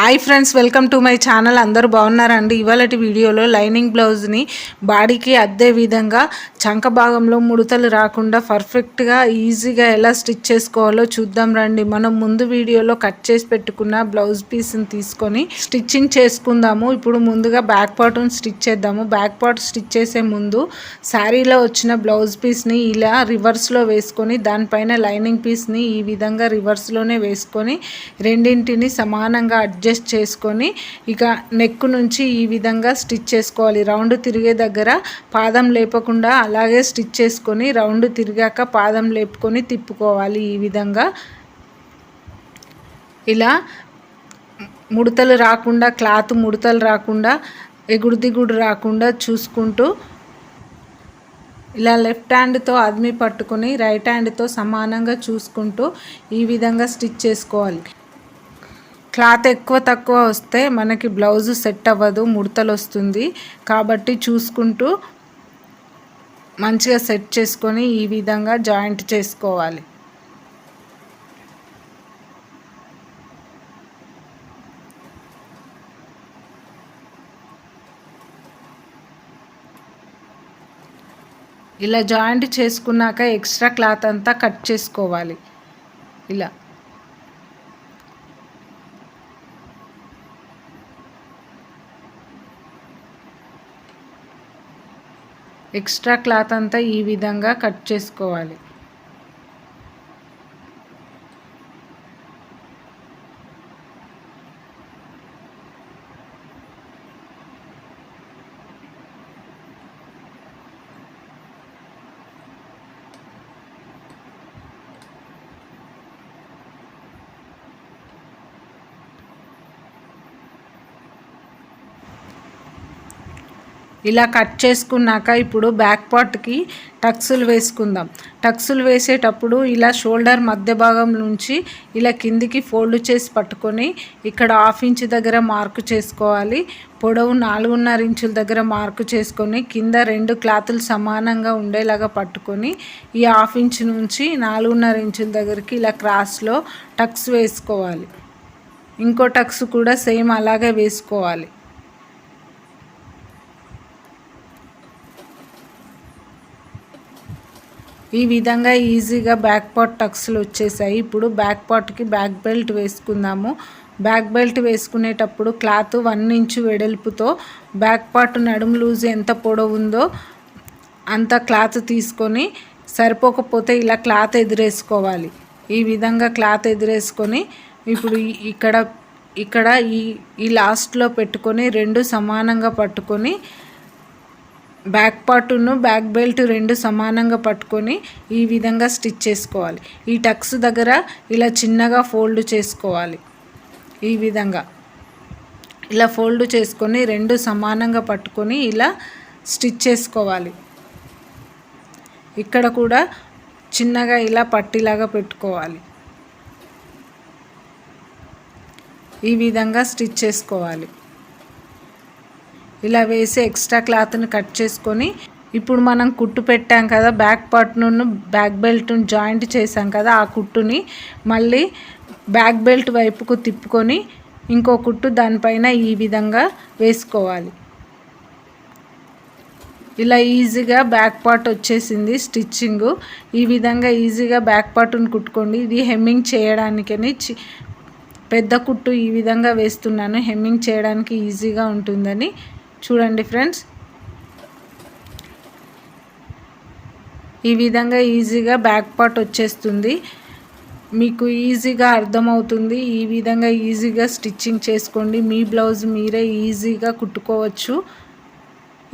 Hi friends welcome to my channel. అందరూ బాగున్నారండి? ఇవాళటి వీడియోలో లైనింగ్ బ్లౌజ్ని బాడీకి అద్దే విధంగా చంక భాగంలో ముడతలు రాకుండా పర్ఫెక్ట్గా ఈజీగా ఎలా స్టిచ్ చేసుకోవాలో చూద్దాం రండి. మనం ముందు వీడియోలో కట్ చేసి పెట్టుకున్న బ్లౌజ్ పీస్ని తీసుకొని స్టిచ్చింగ్ చేసుకుందాము. ఇప్పుడు ముందుగా బ్యాక్ పార్ట్ని స్టిచ్ చేద్దాము. బ్యాక్ పార్ట్ స్టిచ్ చేసే ముందు శారీలో వచ్చిన బ్లౌజ్ పీస్ని ఇలా రివర్స్లో వేసుకొని దానిపైన లైనింగ్ పీస్ని ఈ విధంగా రివర్స్లోనే వేసుకొని రెండింటిని సమానంగా అడ్జస్ట్ చేసుకొని ఇక నెక్ నుంచి ఈ విధంగా స్టిచ్ చేసుకోవాలి. రౌండ్ తిరిగే దగ్గర పాదం లేపకుండా అలాగే స్టిచ్ చేసుకొని రౌండ్ తిరిగాక పాదం లేపుకొని తిప్పుకోవాలి ఈ విధంగా. ఇలా ముడతలు రాకుండా క్లాత్ ముడతలు రాకుండా ఎగుడు దిగుడు రాకుండా చూసుకుంటూ ఇలా లెఫ్ట్ హ్యాండ్తో అదిమి పట్టుకొని రైట్ హ్యాండ్తో సమానంగా చూసుకుంటూ ఈ విధంగా స్టిచ్ చేసుకోవాలి. క్లాత్ ఎక్కువ తక్కువ వస్తే మనకి బ్లౌజ్ సెట్ అవ్వదు ముడతలు వస్తుంది కాబట్టి చూసుకుంటూ మంచిగా సెట్ చేసుకొని ఈ విధంగా జాయింట్ చేసుకోవాలి. ఇలా జాయింట్ చేసుకున్నాక ఎక్స్ట్రా క్లాత్ అంతా కట్ చేసుకోవాలి. ఇలా. ఎక్స్ట్రా క్లాత్ అంతా ఈ విధంగా కట్ చేసుకోవాలి. ఇలా కట్ చేసుకున్నాక ఇప్పుడు బ్యాక్ పార్ట్కి టక్సులు వేసుకుందాం. టక్సులు వేసేటప్పుడు ఇలా షోల్డర్ మధ్య భాగం నుంచి ఇలా కిందికి ఫోల్డ్ చేసి పట్టుకొని ఇక్కడ హాఫ్ ఇంచ్ దగ్గర మార్కు చేసుకోవాలి. పొడవు నాలుగున్నర ఇంచుల దగ్గర మార్కు చేసుకొని కింద రెండు క్లాతులు సమానంగా ఉండేలాగా పట్టుకొని ఈ హాఫ్ ఇంచ్ నుంచి నాలుగున్నర ఇంచుల దగ్గరికి ఇలా క్రాస్లో టక్స్ వేసుకోవాలి. ఇంకో టక్స్ కూడా సేమ్ అలాగే వేసుకోవాలి. ఈ విధంగా ఈజీగా బ్యాక్ పార్ట్ టక్స్లు వచ్చేసాయి. ఇప్పుడు బ్యాక్ పార్ట్కి బ్యాక్ బెల్ట్ వేసుకుందాము. బ్యాక్ బెల్ట్ వేసుకునేటప్పుడు క్లాత్ వన్ ఇంచు వెడల్పుతో బ్యాక్ పార్ట్ నడుము లూజ్ ఎంత పొడవు ఉందో అంత క్లాత్ తీసుకొని సరిపోకపోతే ఇలా క్లాత్ ఎదురేసుకోవాలి. ఈ విధంగా క్లాత్ ఎదురేసుకొని ఇప్పుడు ఇక్కడ ఇక్కడ ఈ ఈ లాస్ట్లో పెట్టుకొని రెండు సమానంగా పట్టుకొని బ్యాక్ పార్టును బ్యాక్ బెల్ట్ రెండు సమానంగా పట్టుకొని ఈ విధంగా స్టిచ్ చేసుకోవాలి. ఈ టక్స్ దగ్గర ఇలా చిన్నగా ఫోల్డ్ చేసుకోవాలి. ఈ విధంగా. ఇలా ఫోల్డ్ చేసుకొని రెండు సమానంగా పట్టుకొని ఇలా స్టిచ్ చేసుకోవాలి. ఇక్కడ కూడా చిన్నగా ఇలా పట్టిలాగా పెట్టుకోవాలి. ఈ విధంగా స్టిచ్ చేసుకోవాలి. ఇలా వేసి ఎక్స్ట్రా క్లాత్ని కట్ చేసుకొని ఇప్పుడు మనం కుట్టు పెట్టాం కదా బ్యాక్ పార్ట్ను బ్యాక్ బెల్ట్ను జాయింట్ చేసాం కదా ఆ కుట్టుని మళ్ళీ బ్యాక్ బెల్ట్ వైపుకు తిప్పుకొని ఇంకో కుట్టు దానిపైన ఈ విధంగా వేసుకోవాలి. ఇలా ఈజీగా బ్యాక్ పార్ట్ వచ్చేసింది స్టిచ్చింగ్. ఈ విధంగా ఈజీగా బ్యాక్ పార్ట్ను కుట్టుకోండి. ఇది హెమ్మింగ్ చేయడానికని పెద్ద కుట్టు ఈ విధంగా వేస్తున్నాను. హెమ్మింగ్ చేయడానికి ఈజీగా ఉంటుందని చూడండి ఫ్రెండ్స్. ఈ విధంగా ఈజీగా బ్యాక్ పార్ట్ వచ్చేస్తుంది. మీకు ఈజీగా అర్థమవుతుంది. ఈ విధంగా ఈజీగా స్టిచ్చింగ్ చేసుకోండి. మీ బ్లౌజ్ మీరే ఈజీగా కుట్టుకోవచ్చు.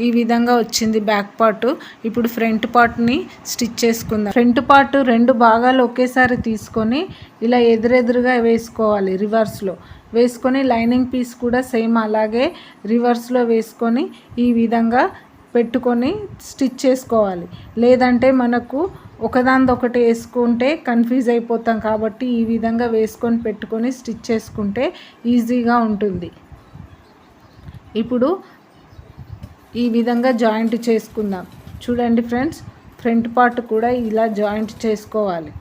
ఈ విధంగా వచ్చింది బ్యాక్ పార్ట్. ఇప్పుడు ఫ్రంట్ పార్ట్ని స్టిచ్ చేసుకుందాం. ఫ్రంట్ పార్ట్ రెండు భాగాలు ఒకేసారి తీసుకొని ఇలా ఎదురెదురుగా వేసుకోవాలి రివర్స్లో వేసుకొని లైనింగ్ పీస్ కూడా సేమ్ అలాగే రివర్స్లో వేసుకొని ఈ విధంగా పెట్టుకొని స్టిచ్ చేసుకోవాలి. లేదంటే మనకు ఒకదానిదొకటి వేసుకుంటే కన్ఫ్యూజ్ అయిపోతాం కాబట్టి ఈ విధంగా వేసుకొని పెట్టుకొని స్టిచ్ చేసుకుంటే ఈజీగా ఉంటుంది. ఇప్పుడు ఈ విధంగా జాయింట్ చేసుకుందాం. చూడండి ఫ్రెండ్స్ ఫ్రంట్ పార్ట్ కూడా ఇలా జాయింట్ చేసుకోవాలి.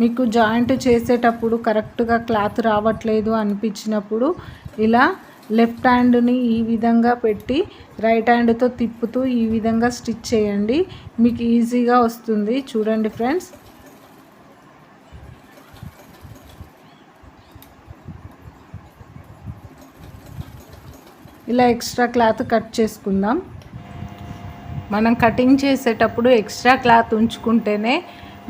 మీకు జాయింట్ చేసేటప్పుడు కరెక్ట్గా క్లాత్ రావట్లేదు అనిపించినప్పుడు ఇలా లెఫ్ట్ హ్యాండ్ని ఈ విధంగా పెట్టి రైట్ హ్యాండ్తో తిప్పుతూ ఈ విధంగా స్టిచ్ చేయండి. మీకు ఈజీగా వస్తుంది. చూడండి ఫ్రెండ్స్. ఇలా ఎక్స్ట్రా క్లాత్ కట్ చేసుకుందాం. మనం కటింగ్ చేసేటప్పుడు ఎక్స్ట్రా క్లాత్ ఉంచుకుంటేనే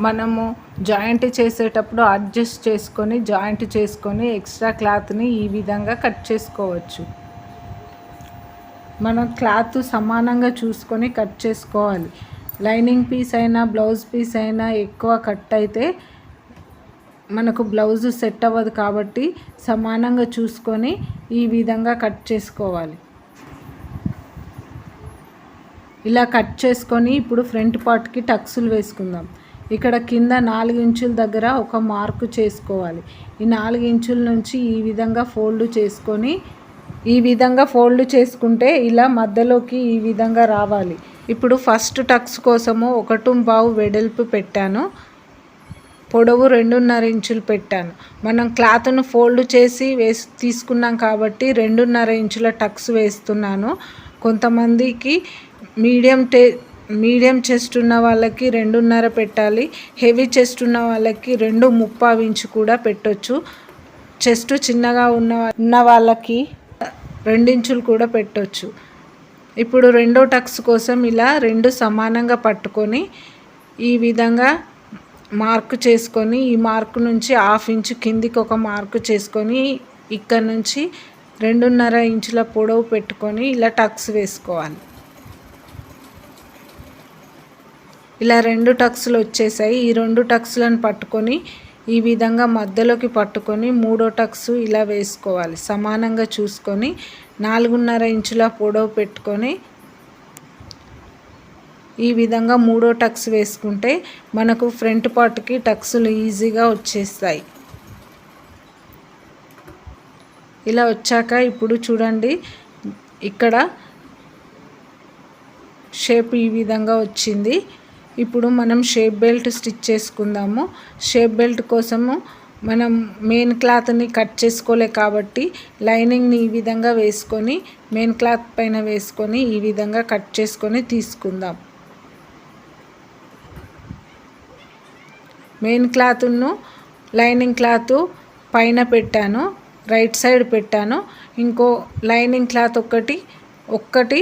మనము జాయింట్ చేసేటప్పుడు అడ్జస్ట్ చేసుకొని జాయింట్ చేసుకొని ఎక్స్ట్రా క్లాత్ని ఈ విధంగా కట్ చేసుకోవచ్చు. మనం క్లాత్ సమానంగా చూసుకొని కట్ చేసుకోవాలి. లైనింగ్ పీస్ అయినా బ్లౌజ్ పీస్ అయినా ఎక్కువ కట్ అయితే మనకు బ్లౌజ్ సెట్ అవ్వదు కాబట్టి సమానంగా చూసుకొని ఈ విధంగా కట్ చేసుకోవాలి. ఇలా కట్ చేసుకొని ఇప్పుడు ఫ్రంట్ పార్ట్కి టక్సులు వేసుకుందాం. ఇక్కడ కింద నాలుగు ఇంచుల దగ్గర ఒక మార్కు చేసుకోవాలి. ఈ నాలుగు ఇంచుల నుంచి ఈ విధంగా ఫోల్డ్ చేసుకొని ఈ విధంగా ఫోల్డ్ చేసుకుంటే ఇలా మధ్యలోకి ఈ విధంగా రావాలి. ఇప్పుడు ఫస్ట్ టక్స్ కోసము ఒకటి బావు వెడల్పు పెట్టాను. పొడవు రెండున్నర ఇంచులు పెట్టాను. మనం క్లాత్ను ఫోల్డ్ చేసి వేసి తీసుకున్నాం కాబట్టి రెండున్నర ఇంచుల టక్స్ వేస్తున్నాను. కొంతమందికి మీడియం టే మీడియం చెస్ట్ ఉన్న వాళ్ళకి రెండున్నర పెట్టాలి. హెవీ చెస్ట్ ఉన్న వాళ్ళకి రెండు ముప్పావు ఇంచు కూడా పెట్టొచ్చు. చెస్ట్ చిన్నగా ఉన్న ఉన్న వాళ్ళకి రెండించులు కూడా పెట్టొచ్చు. ఇప్పుడు రెండో టక్స్ కోసం ఇలా రెండు సమానంగా పట్టుకొని ఈ విధంగా మార్క్ చేసుకొని ఈ మార్క్ నుంచి హాఫ్ ఇంచు కిందికి ఒక మార్క్ చేసుకొని ఇక్కడ నుంచి రెండున్నర ఇంచుల పొడవు పెట్టుకొని ఇలా టక్స్ వేసుకోవాలి. ఇలా రెండు టక్స్లు వచ్చేసాయి. ఈ రెండు టక్స్లను పట్టుకొని ఈ విధంగా మధ్యలోకి పట్టుకొని మూడో టక్స్ ఇలా వేసుకోవాలి. సమానంగా చూసుకొని నాలుగున్నర ఇంచుల పొడవు పెట్టుకొని ఈ విధంగా మూడో టక్స్ వేసుకుంటే మనకు ఫ్రంట్ పార్ట్కి టక్స్లు ఈజీగా వచ్చేస్తాయి. ఇలా వచ్చాక ఇప్పుడు చూడండి ఇక్కడ షేప్ ఈ విధంగా వచ్చింది. ఇప్పుడు మనం షేప్ బెల్ట్ స్టిచ్ చేసుకుందాము. షేప్ బెల్ట్ కోసము మనం మెయిన్ క్లాత్ని కట్ చేసుకోలే కాబట్టి లైనింగ్ని ఈ విధంగా వేసుకొని మెయిన్ క్లాత్ పైన వేసుకొని ఈ విధంగా కట్ చేసుకొని తీసుకుందాం. మెయిన్ క్లాత్ను లైనింగ్ క్లాత్ పైన పెట్టాను రైట్ సైడ్ పెట్టాను. ఇంకో లైనింగ్ క్లాత్ ఒకటి ఒక్కటి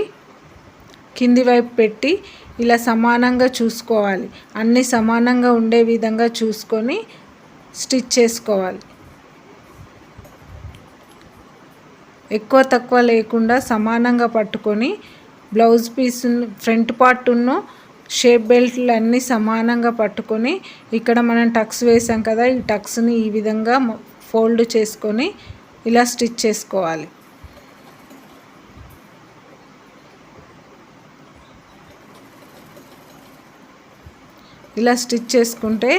కింది వైపు పెట్టి ఇలా సమానంగా చూసుకోవాలి. అన్నీ సమానంగా ఉండే విధంగా చూసుకొని స్టిచ్ చేసుకోవాలి. ఎక్కువ తక్కువ లేకుండా సమానంగా పట్టుకొని బ్లౌజ్ పీస్ ఫ్రంట్ పార్ట్ను షేప్ బెల్ట్లు అన్నీ సమానంగా పట్టుకొని ఇక్కడ మనం టక్స్ వేసాం కదా ఈ టక్స్ని ఈ విధంగా ఫోల్డ్ చేసుకొని ఇలా స్టిచ్ చేసుకోవాలి. ఇలా స్టిచ్ చేసుకుంటే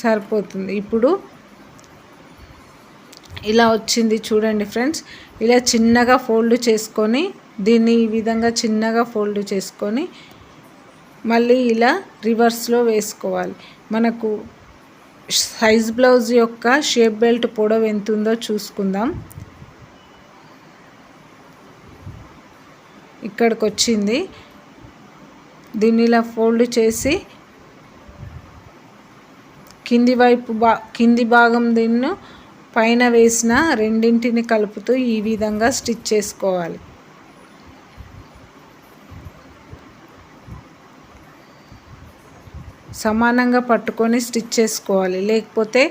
సరిపోతుంది. ఇప్పుడు ఇలా వచ్చింది చూడండి ఫ్రెండ్స్. ఇలా చిన్నగా ఫోల్డ్ చేసుకొని దీన్ని ఈ విధంగా చిన్నగా ఫోల్డ్ చేసుకొని మళ్ళీ ఇలా రివర్స్లో వేసుకోవాలి. మనకు సైజ్ బ్లౌజ్ యొక్క షేప్ బెల్ట్ పొడవు ఎంత ఉందో చూసుకుందాం. ఇక్కడికి వచ్చింది దీన్ని ఇలా ఫోల్డ్ చేసి కింది వైపు బా కింది భాగం దీన్ని పైన వేసిన రెండింటిని కలుపుతూ ఈ విధంగా స్టిచ్ చేసుకోవాలి. సమానంగా పట్టుకొని స్టిచ్ చేసుకోవాలి. లేకపోతే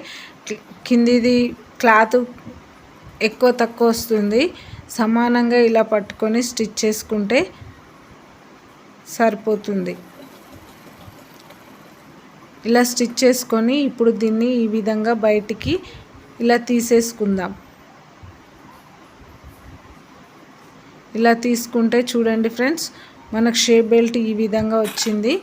కిందిది క్లాత్ ఎక్కువ తక్కువ వస్తుంది. సమానంగా ఇలా పట్టుకొని స్టిచ్ చేసుకుంటే సరిపోతుంది. ఇలా స్టిచ్ చేసుకొని ఇప్పుడు దీన్ని ఈ విధంగా బయటికి ఇలా తీసేసుకుందాం. ఇలా తీసుకుంటే చూడండి ఫ్రెండ్స్ మనకు షేప్ బెల్ట్ ఈ విధంగా వచ్చింది.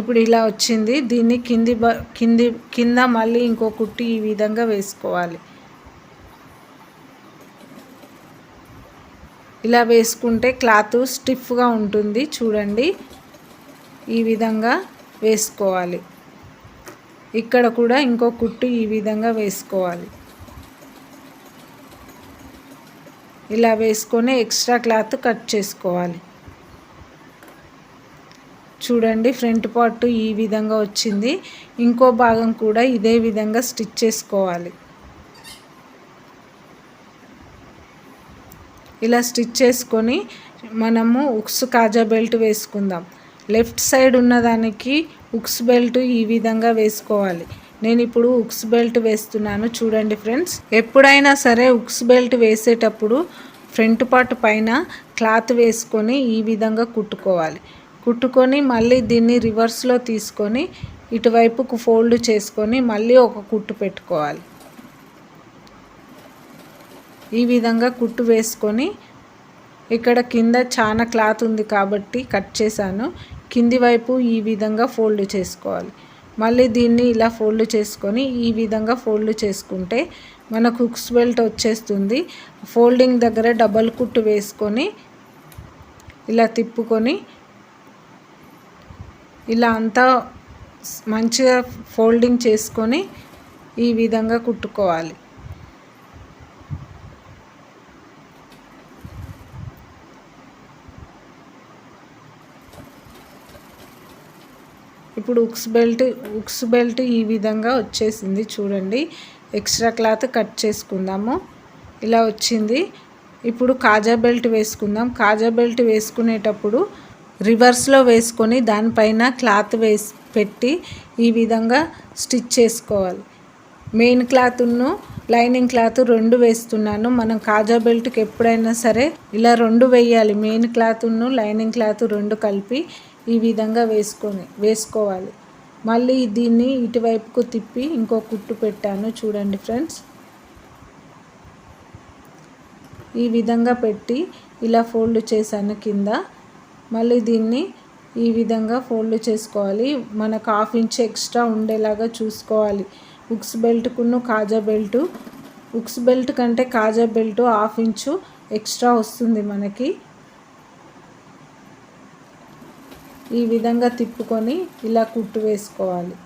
ఇప్పుడు ఇలా వచ్చింది. దీన్ని కింది కింది కింద మళ్ళీ ఇంకో కుట్టి ఈ విధంగా వేసుకోవాలి. ఇలా వేసుకుంటే క్లాత్ స్టిఫ్గా ఉంటుంది. చూడండి. ఈ విధంగా వేసుకోవాలి. ఇక్కడ కూడా ఇంకో కుట్టు ఈ విధంగా వేసుకోవాలి. ఇలా వేసుకొని ఎక్స్ట్రా క్లాత్ కట్ చేసుకోవాలి. చూడండి ఫ్రంట్ పార్ట్ ఈ విధంగా వచ్చింది. ఇంకో భాగం కూడా ఇదే విధంగా స్టిచ్ చేసుకోవాలి. ఇలా స్టిచ్ చేసుకొని మనము ఉక్స్ కాజా బెల్ట్ వేసుకుందాం. లెఫ్ట్ సైడ్ ఉన్నదానికి ఉక్స్ బెల్ట్ ఈ విధంగా వేసుకోవాలి. నేను ఇప్పుడు ఉక్స్ బెల్ట్ వేస్తున్నాను చూడండి ఫ్రెండ్స్. ఎప్పుడైనా సరే ఉక్స్ బెల్ట్ వేసేటప్పుడు ఫ్రంట్ పార్ట్ పైన క్లాత్ వేసుకొని ఈ విధంగా కుట్టుకోవాలి. కుట్టుకొని మళ్ళీ దీన్ని రివర్స్లో తీసుకొని ఇటువైపుకు ఫోల్డ్ చేసుకొని మళ్ళీ ఒక కుట్టు పెట్టుకోవాలి. ఈ విధంగా కుట్టు వేసుకొని ఇక్కడ కింద చాలా క్లాత్ ఉంది కాబట్టి కట్ చేశాను. కింది వైపు ఈ విధంగా ఫోల్డ్ చేసుకోవాలి. మళ్ళీ దీన్ని ఇలా ఫోల్డ్ చేసుకొని ఈ విధంగా ఫోల్డ్ చేసుకుంటే మనకు హుక్స్ బెల్ట్ వచ్చేస్తుంది. ఫోల్డింగ్ దగ్గర డబల్ కుట్టు వేసుకొని ఇలా తిప్పుకొని ఇలా అంతా మంచిగా ఫోల్డింగ్ చేసుకొని ఈ విధంగా కుట్టుకోవాలి. ఇప్పుడు ఉక్స్ బెల్ట్ ఉక్స్ బెల్ట్ ఈ విధంగా వచ్చేసింది చూడండి. ఎక్స్ట్రా క్లాత్ కట్ చేసుకుందాము. ఇలా వచ్చింది. ఇప్పుడు కాజా బెల్ట్ వేసుకుందాం. కాజా బెల్ట్ వేసుకునేటప్పుడు రివర్స్లో వేసుకొని దానిపైన క్లాత్ వేసి పెట్టి ఈ విధంగా స్టిచ్ చేసుకోవాలి. మెయిన్ క్లాత్ను లైనింగ్ క్లాత్ రెండు వేస్తున్నాను. మనం కాజా బెల్ట్కి ఎప్పుడైనా సరే ఇలా రెండు వేయాలి. మెయిన్ క్లాత్ను లైనింగ్ క్లాత్ రెండు కలిపి ఈ విధంగా వేసుకొని వేసుకోవాలి. మళ్ళీ దీన్ని ఇటువైపుకు తిప్పి ఇంకో కుట్టు పెట్టాను. చూడండి ఫ్రెండ్స్. ఈ విధంగా పెట్టి ఇలా ఫోల్డ్ చేశాను కింద. మళ్ళీ దీన్ని ఈ విధంగా ఫోల్డ్ చేసుకోవాలి. మనకు హాఫ్ ఇంచ్ ఎక్స్ట్రా ఉండేలాగా చూసుకోవాలి. ఉక్స్ బెల్ట్కును కాజా బెల్ట్. ఉక్స్ బెల్ట్ కంటే కాజా బెల్ట్ హాఫ్ ఇంచు ఎక్స్ట్రా వస్తుంది మనకి. ఈ విధంగా తిప్పుకొని ఇలా కుట్టు వేసుకోవాలి.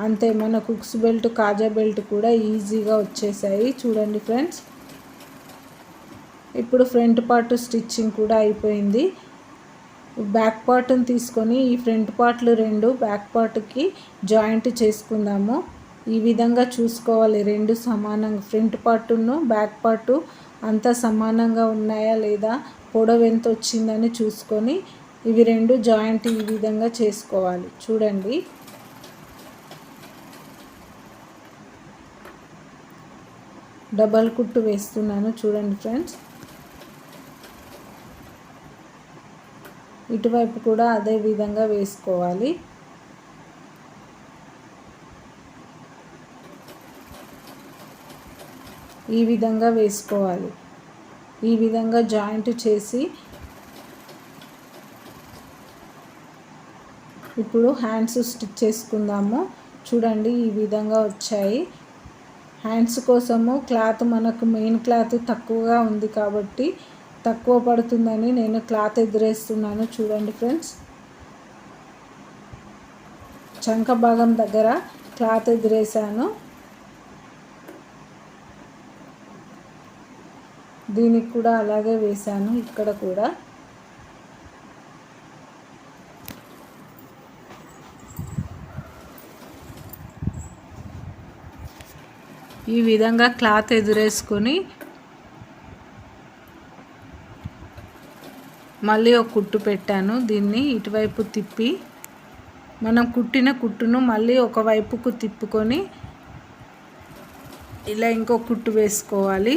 అంతే మన కుక్స్ బెల్ట్ కాజా బెల్ట్ కూడా ఈజీగా వచ్చేసాయి. చూడండి ఫ్రెండ్స్. ఇప్పుడు ఫ్రంట్ పార్ట్ స్టిచ్చింగ్ కూడా అయిపోయింది. బ్యాక్ పార్ట్ని తీసుకొని ఈ ఫ్రంట్ పార్ట్లు రెండు బ్యాక్ పార్ట్కి జాయింట్ చేసుకుందాము. ఈ విధంగా చూసుకోవాలి. రెండు సమానంగా ఫ్రంట్ పార్టును బ్యాక్ పార్టు అంతా సమానంగా ఉన్నాయా లేదా పొడవు ఎంత వచ్చిందని చూసుకొని ఇవి రెండు జాయింట్ ఈ విధంగా చేసుకోవాలి. చూడండి. డబల్ కుట్టు వేస్తున్నాను. చూడండి ఫ్రెండ్స్. ఇటువైపు కూడా అదే విధంగా వేసుకోవాలి. ఈ విధంగా వేసుకోవాలి. ఈ విధంగా జాయింట్ చేసి ఇప్పుడు హ్యాండ్స్ స్టిచ్ చేసుకుందాము. చూడండి ఈ విధంగా వచ్చాయి. హ్యాండ్స్ కోసము క్లాత్ మనకు మెయిన్ క్లాత్ తక్కువగా ఉంది కాబట్టి తక్కువ పడుతుందని నేను క్లాత్ ఎదురేస్తున్నాను చూడండి ఫ్రెండ్స్. చంక భాగం దగ్గర క్లాత్ ఎదురేసాను దీనికి కూడా అలాగే వేశాను. ఇక్కడ కూడా. ఈ విధంగా క్లాత్ ఎదురేసుకొని మళ్ళీ ఒక కుట్టు పెట్టాను. దీన్ని ఇటువైపు తిప్పి మనం కుట్టిన కుట్టును మళ్ళీ ఒకవైపుకు తిప్పుకొని ఇలా ఇంకో కుట్టు వేసుకోవాలి.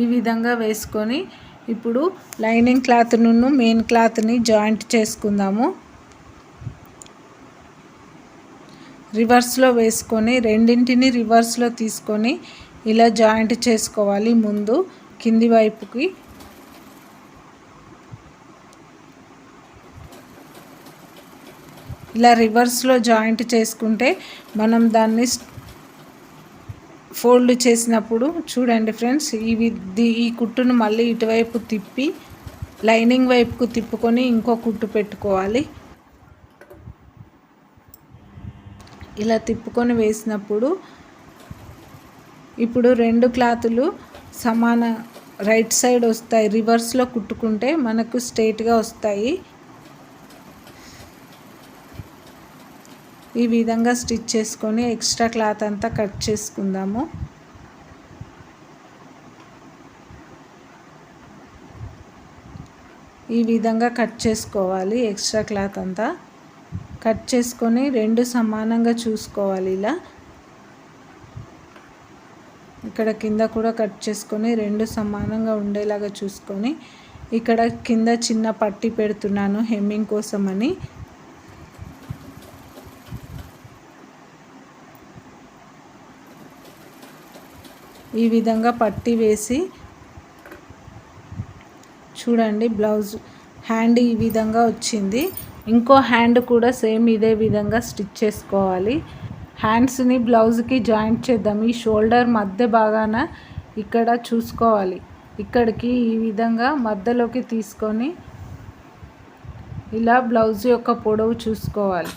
ఈ విధంగా వేసుకొని ఇప్పుడు లైనింగ్ క్లాత్ను మెయిన్ క్లాత్ని జాయింట్ చేసుకుందాము. రివర్స్లో వేసుకొని రెండింటిని రివర్స్లో తీసుకొని ఇలా జాయింట్ చేసుకోవాలి ముందు. కింది వైపుకి. ఇలా రివర్స్లో జాయింట్ చేసుకుంటే మనం దాన్ని ఫోల్డ్ చేసినప్పుడు చూడండి ఫ్రెండ్స్ ఇవి ఈ కుట్టును మళ్ళీ ఇటువైపు తిప్పి లైనింగ్ వైపుకు తిప్పుకొని ఇంకో కుట్టు పెట్టుకోవాలి. ఇలా తిప్పుకొని వేసినప్పుడు ఇప్పుడు రెండు క్లాతులు సమాన రైట్ సైడ్ వస్తాయి రివర్స్లో కుట్టుకుంటే మనకు స్ట్రైట్గా వస్తాయి. ఈ విధంగా స్టిచ్ చేసుకొని ఎక్స్ట్రా క్లాత్ అంతా కట్ చేసుకుందాము. ఈ విధంగా కట్ చేసుకోవాలి ఎక్స్ట్రా క్లాత్ అంతా. కట్ చేసుకొని రెండు సమానంగా చూసుకోవాలి ఇలా. ఇక్కడ కింద కూడా కట్ చేసుకొని రెండు సమానంగా ఉండేలాగా చూసుకొని ఇక్కడ కింద చిన్న పట్టి పెడుతున్నాను హెమ్మింగ్ కోసమని. ఈ విధంగా పట్టి వేసి చూడండి బ్లౌజ్ హ్యాండ్ ఈ విధంగా వచ్చింది. ఇంకో హ్యాండ్ కూడా సేమ్ ఇదే విధంగా స్టిచ్ చేసుకోవాలి. హ్యాండ్స్ని బ్లౌజ్కి జాయింట్ చేద్దాం. ఈ షోల్డర్ మధ్య భాగాన ఇక్కడ చూసుకోవాలి. ఇక్కడికి ఈ విధంగా మధ్యలోకి తీసుకొని ఇలా బ్లౌజ్ యొక్క పొడవు చూసుకోవాలి.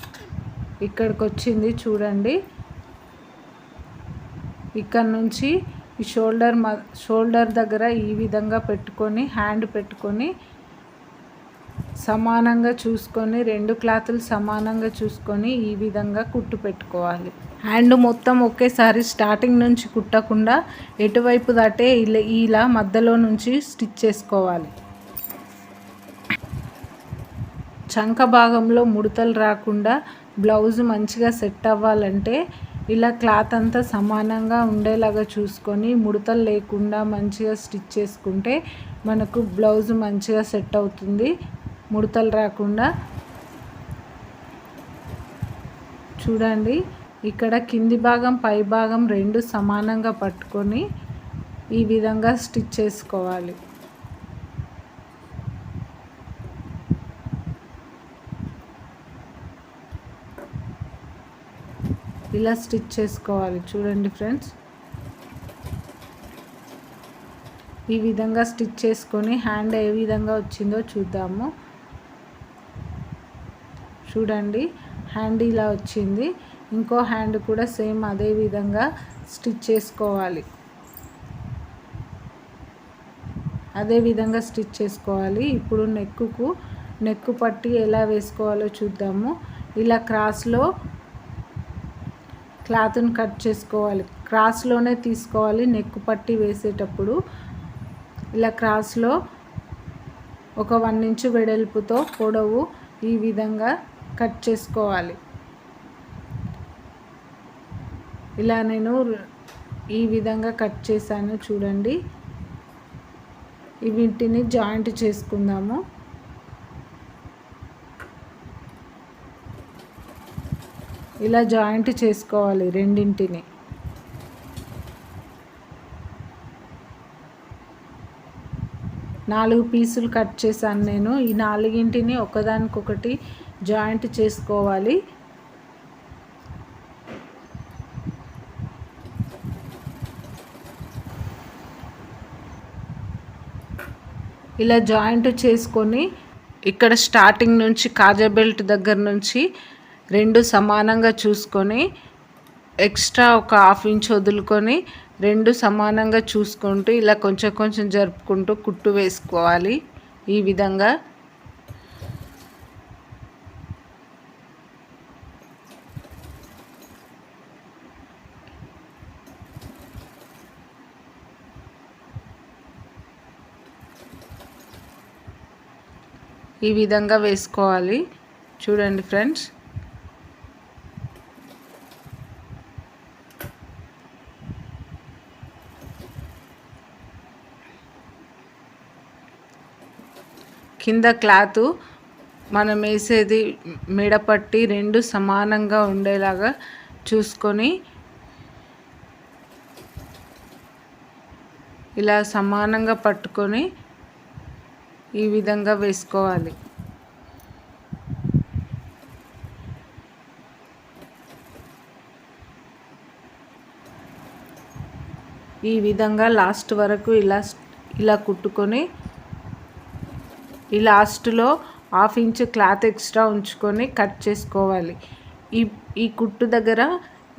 ఇక్కడికి వచ్చింది చూడండి. ఇక్కడ నుంచి ఈ షోల్డర్ మ షోల్డర్ దగ్గర ఈ విధంగా పెట్టుకొని హ్యాండ్ పెట్టుకొని సమానంగా చూసుకొని రెండు క్లాతులు సమానంగా చూసుకొని ఈ విధంగా కుట్టు పెట్టుకోవాలి. హ్యాండ్ మొత్తం ఒకేసారి స్టార్టింగ్ నుంచి కుట్టకుండా ఎటువైపు దాటే ఇలా ఇలా మధ్యలో నుంచి స్టిచ్ చేసుకోవాలి. చంక భాగంలో ముడతలు రాకుండా బ్లౌజ్ మంచిగా సెట్ అవ్వాలంటే ఇలా క్లాత్ అంతా సమానంగా ఉండేలాగా చూసుకొని ముడతలు లేకుండా మంచిగా స్టిచ్ చేసుకుంటే మనకు బ్లౌజ్ మంచిగా సెట్ అవుతుంది. ముడతలు రాకుండా చూడండి. ఇక్కడ కింది భాగం పై భాగం రెండు సమానంగా పట్టుకొని ఈ విధంగా స్టిచ్ చేసుకోవాలి. ఇలా స్టిచ్ చేసుకోవాలి. చూడండి ఫ్రెండ్స్. ఈ విధంగా స్టిచ్ చేసుకొని హ్యాండ్ ఏ విధంగా వచ్చిందో చూద్దాము. చూడండి. హ్యాండ్ ఇలా వచ్చింది. ఇంకో హ్యాండ్ కూడా సేమ్ అదే విధంగా స్టిచ్ చేసుకోవాలి. అదే విధంగా స్టిచ్ చేసుకోవాలి. ఇప్పుడు నెక్కుకు నెక్కు పట్టి ఎలా వేసుకోవాలో చూద్దాము. ఇలా క్రాస్లో క్లాత్ని కట్ చేసుకోవాలి. క్రాస్లోనే తీసుకోవాలి నెక్కు పట్టి వేసేటప్పుడు. ఇలా క్రాస్లో ఒక వన్ ఇంచు వెడల్పుతో పొడవు ఈ విధంగా కట్ చేసుకోవాలి. ఇలా నేను ఈ విధంగా కట్ చేశాను చూడండి. వీటిని జాయింట్ చేసుకుందాము. ఇలా జాయింట్ చేసుకోవాలి రెండింటిని. నాలుగు పీసులు కట్ చేశాను నేను. ఈ నాలుగింటిని ఒకదానికొకటి జాయింట్ చేసుకోవాలి. ఇలా జాయింట్ చేసుకొని ఇక్కడ స్టార్టింగ్ నుంచి కాజా బెల్ట్ దగ్గర నుంచి రెండు సమానంగా చూసుకొని ఎక్స్ట్రా ఒక హాఫ్ ఇంచ్ వదులుకొని రెండు సమానంగా చూసుకుంటూ ఇలా కొంచెం కొంచెం జరుపుకుంటూ కుట్టు వేసుకోవాలి. ఈ విధంగా ఈ విధంగా వేసుకోవాలి. చూడండి ఫ్రెండ్స్. కింద క్లాత్ మనం వేసేది మెడపట్టి రెండు సమానంగా ఉండేలాగా చూసుకొని ఇలా సమానంగా పట్టుకొని ఈ విధంగా వేసుకోవాలి. ఈ విధంగా లాస్ట్ వరకు ఇలా ఇలా కుట్టుకొని ఈ లాస్ట్లో హాఫ్ ఇంచ్ క్లాత్ ఎక్స్ట్రా ఉంచుకొని కట్ చేసుకోవాలి. ఈ ఈ కుట్టు దగ్గర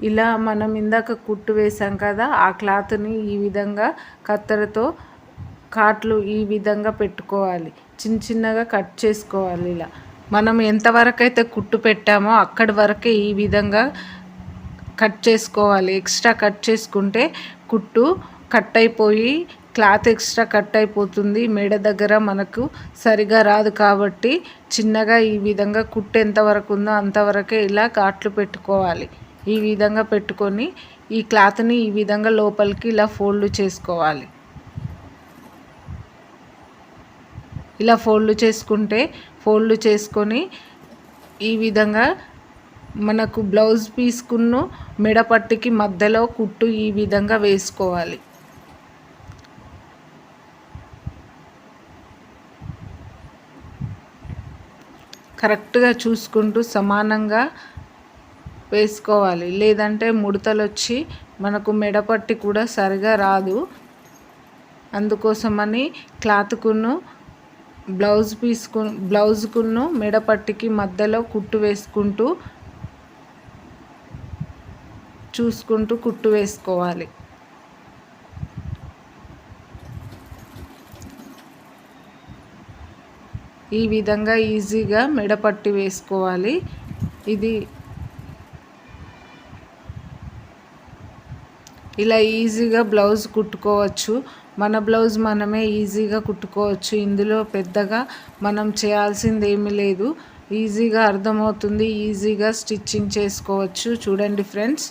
ఇలా మనం ఇందాక కుట్టు వేసాం కదా ఆ క్లాత్ని ఈ విధంగా కత్తెరతో కాట్లు ఈ విధంగా పెట్టుకోవాలి. చిన్న చిన్నగా కట్ చేసుకోవాలి ఇలా. మనం ఎంతవరకు అయితే కుట్టు పెట్టామో అక్కడి వరకే ఈ విధంగా కట్ చేసుకోవాలి. ఎక్స్ట్రా కట్ చేసుకుంటే కుట్టు కట్ అయిపోయి క్లాత్ ఎక్స్ట్రా కట్ అయిపోతుంది. మెడ దగ్గర మనకు సరిగా రాదు కాబట్టి చిన్నగా ఈ విధంగా కుట్టు ఎంతవరకు ఉందో అంతవరకే ఇలా కాట్లు పెట్టుకోవాలి. ఈ విధంగా పెట్టుకొని ఈ క్లాత్ని ఈ విధంగా లోపలికి ఇలా ఫోల్డ్ చేసుకోవాలి. ఇలా ఫోల్డ్ చేసుకుంటే ఫోల్డ్ చేసుకొని ఈ విధంగా మనకు బ్లౌజ్ పీస్కును మెడపట్టికి మధ్యలో కుట్టు ఈ విధంగా వేసుకోవాలి. కరెక్ట్గా చూసుకుంటూ సమానంగా వేసుకోవాలి. లేదంటే ముడతలు వచ్చి మనకు మెడపట్టి కూడా సరిగా రాదు. అందుకోసమని క్లాత్కును బ్లౌజ్ పీస్కు బ్లౌజ్కును మెడపట్టికి మధ్యలో కుట్టు వేసుకుంటూ చూసుకుంటూ కుట్టు వేసుకోవాలి. ఈ విధంగా ఈజీగా మెడపట్టి వేసుకోవాలి. ఇది ఇలా ఈజీగా బ్లౌజ్ కుట్టుకోవచ్చు. మన బ్లౌజ్ మనమే ఈజీగా కుట్టుకోవచ్చు. ఇందులో పెద్దగా మనం చేయాల్సింది ఏమీ లేదు. ఈజీగా అర్థమవుతుంది. ఈజీగా స్టిచ్చింగ్ చేసుకోవచ్చు. చూడండి ఫ్రెండ్స్.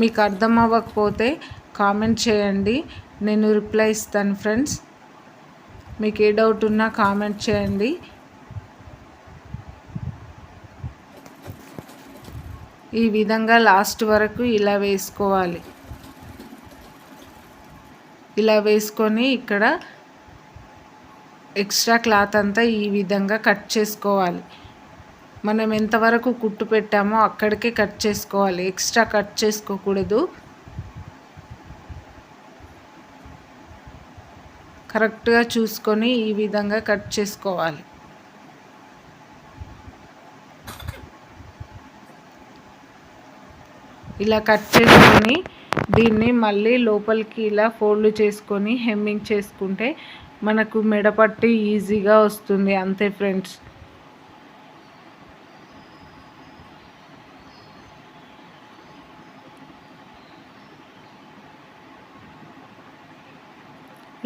మీకు అర్థం అవ్వకపోతే కామెంట్ చేయండి. నేను రిప్లై ఇస్తాను ఫ్రెండ్స్. మీకు ఏ డౌట్ ఉన్నా కామెంట్ చేయండి. ఈ విధంగా లాస్ట్ వరకు ఇలా వేసుకోవాలి. ఇలా వేసుకొని ఇక్కడ ఎక్స్ట్రా క్లాత్ అంతా ఈ విధంగా కట్ చేసుకోవాలి. మనం ఎంతవరకు కుట్టు పెట్టామో అక్కడికే కట్ చేసుకోవాలి. ఎక్స్ట్రా కట్ చేసుకోకూడదు. కరెక్ట్గా చూసుకొని ఈ విధంగా కట్ చేసుకోవాలి. ఇలా కట్ చేసుకొని దీన్ని మళ్ళీ లోపలికి ఇలా ఫోల్డ్ చేసుకొని హెమ్మింగ్ చేసుకుంటే మనకు మెడపట్టి ఈజీగా వస్తుంది. అంతే ఫ్రెండ్స్.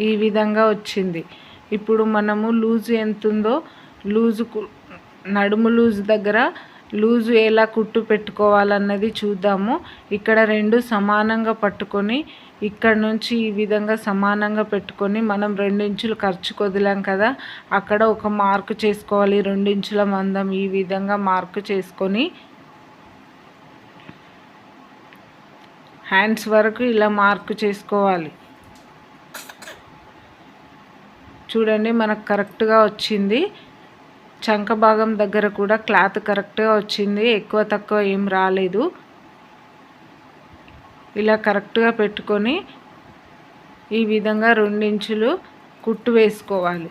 ఈ విధంగా వచ్చింది. ఇప్పుడు మనము లూజ్ ఎంత ఉందో లూజు నడుము లూజ్ దగ్గర లూజు ఎలా కుట్టు పెట్టుకోవాలన్నది చూద్దాము. ఇక్కడ రెండు సమానంగా పట్టుకొని ఇక్కడ నుంచి ఈ విధంగా సమానంగా పెట్టుకొని మనం రెండించులు ఖర్చు కొదిలాం కదా. అక్కడ ఒక మార్కు చేసుకోవాలి రెండించుల మందం ఈ విధంగా మార్కు చేసుకొని. హ్యాండ్స్ వరకు ఇలా మార్కు చేసుకోవాలి. చూడండి మనకు కరెక్ట్గా వచ్చింది. చంక భాగం దగ్గర కూడా క్లాత్ కరెక్ట్గా వచ్చింది. ఎక్కువ తక్కువ ఏం రాలేదు. ఇలా కరెక్ట్గా పెట్టుకొని ఈ విధంగా రెండించులు కుట్టు వేసుకోవాలి.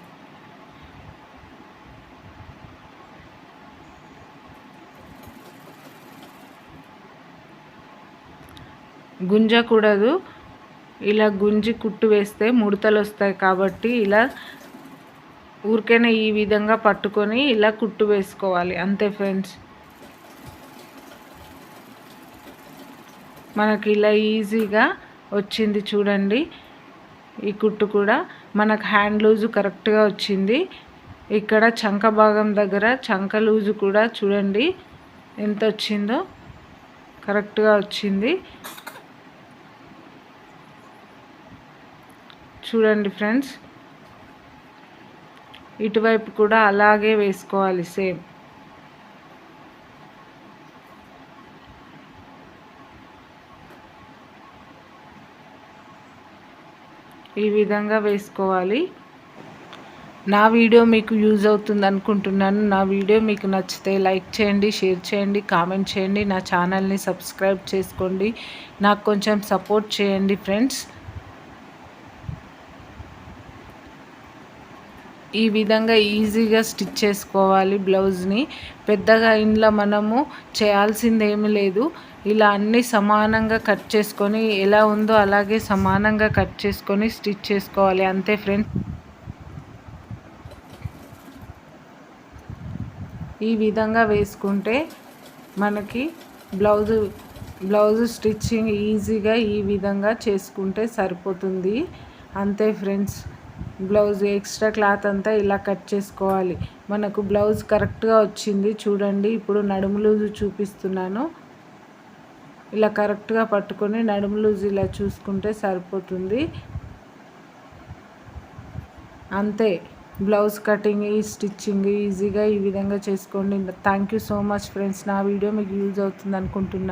గుంజకూడదు. ఇలా గుంజి కుట్టు వేస్తే ముడతలు వస్తాయి కాబట్టి ఇలా ఊరికైనా ఈ విధంగా పట్టుకొని ఇలా కుట్టు వేసుకోవాలి. అంతే ఫ్రెండ్స్. మనకి ఇలా ఈజీగా వచ్చింది చూడండి. ఈ కుట్టు కూడా మనకు హ్యాండ్ లూజు కరెక్ట్గా వచ్చింది. ఇక్కడ చంక భాగం దగ్గర చంక లూజు కూడా చూడండి. ఎంత వచ్చిందో కరెక్ట్గా వచ్చింది. చూడండి ఫ్రెండ్స్. ఇటువైపు కూడా అలాగే వేసుకోవాలి సేమ్. ఈ విధంగా వేసుకోవాలి. నా వీడియో మీకు యూజ్ అవుతుంది అనుకుంటున్నాను. నా వీడియో మీకు నచ్చితే లైక్ చేయండి షేర్ చేయండి కామెంట్ చేయండి. నా ఛానల్ని సబ్స్క్రైబ్ చేసుకోండి. నాకు కొంచెం సపోర్ట్ చేయండి ఫ్రెండ్స్. ఈ విధంగా ఈజీగా స్టిచ్ చేసుకోవాలి బ్లౌజ్ని. పెద్దగా ఇంట్లో మనము చేయాల్సింది ఏమీ లేదు. ఇలా అన్నీ సమానంగా కట్ చేసుకొని ఎలా ఉందో అలాగే సమానంగా కట్ చేసుకొని స్టిచ్ చేసుకోవాలి. అంతే ఫ్రెండ్స్. ఈ విధంగా వేసుకుంటే మనకి బ్లౌజు బ్లౌజ్ స్టిచ్చింగ్ ఈజీగా ఈ విధంగా చేసుకుంటే సరిపోతుంది. అంతే ఫ్రెండ్స్. బ్లౌజ్ ఎక్స్ట్రా క్లాత్ అంతా ఇలా కట్ చేసుకోవాలి. మనకు బ్లౌజ్ కరెక్ట్గా వచ్చింది. చూడండి ఇప్పుడు నడుము లూజు చూపిస్తున్నాను. ఇలా కరెక్ట్గా పట్టుకొని నడుము లూజ్ ఇలా చూసుకుంటే సరిపోతుంది. అంతే. బ్లౌజ్ కటింగ్ ఈ స్టిచ్చింగ్ ఈజీగా ఈ విధంగా చేసుకోండి. Thank you so much friends. నా వీడియో మీకు యూజ్ అవుతుంది అనుకుంటున్నాను.